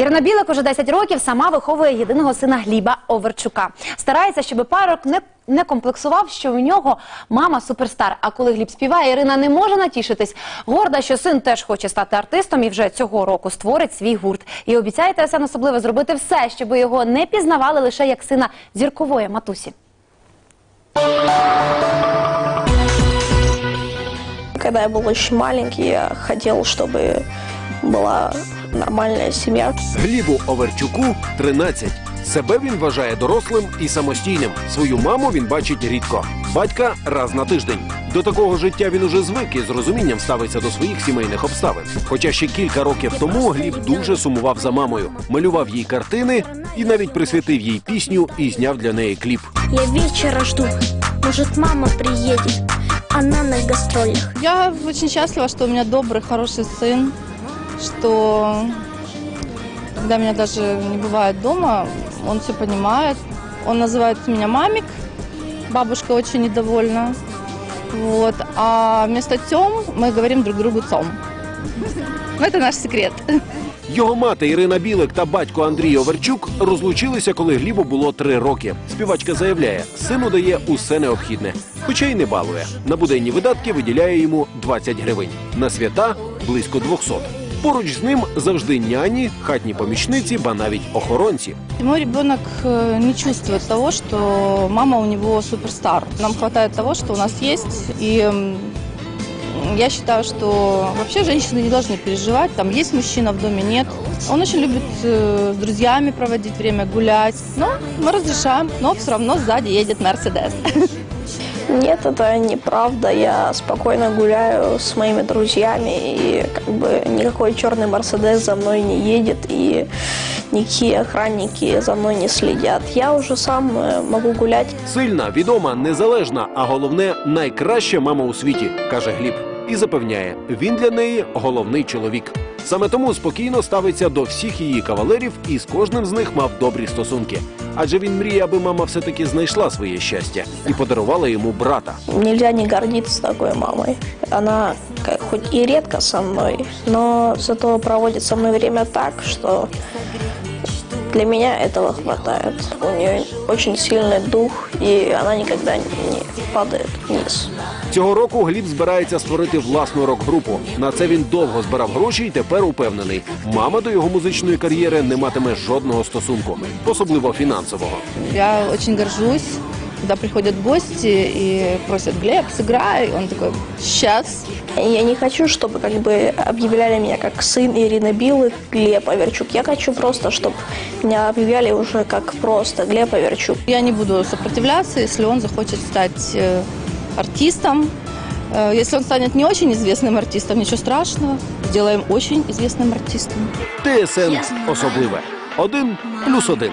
Ірина Білик уже 10 років сама виховує єдиного сина Гліба Оверчука. Старається, щоб парок не, не комплексував, що у нього мама суперстар. А коли Гліб співає, Ірина не може натішитись. Горда, що син теж хоче стати артистом і вже цього року створить свій гурт. І обіцяє ТСН особливо зробити все, щоб його не пізнавали лише як сина зіркової матусі. Когда я был очень маленький, я хотел, чтобы была нормальная семья. Глібу Оверчуку 13. Себе він вважає дорослим і самостійним. Свою маму він бачить рідко. Батька раз на тиждень. До такого життя він уже звик і з розумінням ставиться до своїх сімейних обставин. Хоча ще кілька років тому Гліб дуже сумував за мамою, малював їй картини і навіть присвятив їй пісню і зняв для неї кліп. Я вечера жду, может мама приедет, она на гастролях. Я очень счастлива, что у меня добрый, хороший сын, что когда меня даже не бывает дома, он все понимает. Он называет меня мамик, бабушка очень недовольна. Вот. А вместо Тем мы говорим друг другу Цом. Ну, это наш секрет. Його мати Ірина Білик та батько Андрій Оверчук розлучилися, коли Глібу було три роки. Співачка заявляє, сину дає усе необхідне, хоча й не балує. На буденні видатки виділяє йому 20 гривень. На свята близько 200. Поруч з ним завжди няні, хатні помічниці, ба навіть охоронці. Мой ребенок э, не чувствует того, что мама у него суперстар. Нам хватает того, что у нас есть. И м, я считаю, что вообще женщины не должны переживать. Там есть мужчина в доме, нет. Он очень любит э, с друзьями проводить время, гулять. Но мы разрешаем, но все равно сзади едет Мерседес. Нет, это неправда. Я спокойно гуляю с моими друзьями, и как бы никакой черный Мерседес за мной не едет, и никакие охранники за мной не следят. Я уже сам э, могу гулять. Сильна, відома, незалежна, а головне найкраща мама у світі, каже Гліб. І запевняє, він для неї головний чоловік. Саме тому спокійно ставиться до всіх її кавалерів і з кожним з них мав добрі стосунки. Адже він мріє, аби мама все-таки знайшла своє щастя і подарувала йому брата. Нельзя не гордиться такою мамою. Она хоч і рідко зі со але зато проводить со мною время так, что для меня этого хватает. У нее очень сильный дух, и она никогда не падает вниз. Цього року Гліб збирається створити власну рок-групу. На це він довго збирав гроші і тепер упевнений, мама до його музичної кар'єри не матиме жодного стосунку, особливо фінансового. Я очень горжусь, когда приходят гости и просят, Глеб, сыграй. Он такой, сейчас. Я не хочу, чтобы как бы объявляли меня как сын Ирины Билы, Глеб Аверчук. Я хочу просто, чтобы меня объявляли уже как просто Глеб Аверчук. Я не буду сопротивляться, если он захочет стать э, артистом. Э, Если он станет не очень известным артистом, ничего страшного. Сделаем очень известным артистом. ТСН особливе. Один плюс один.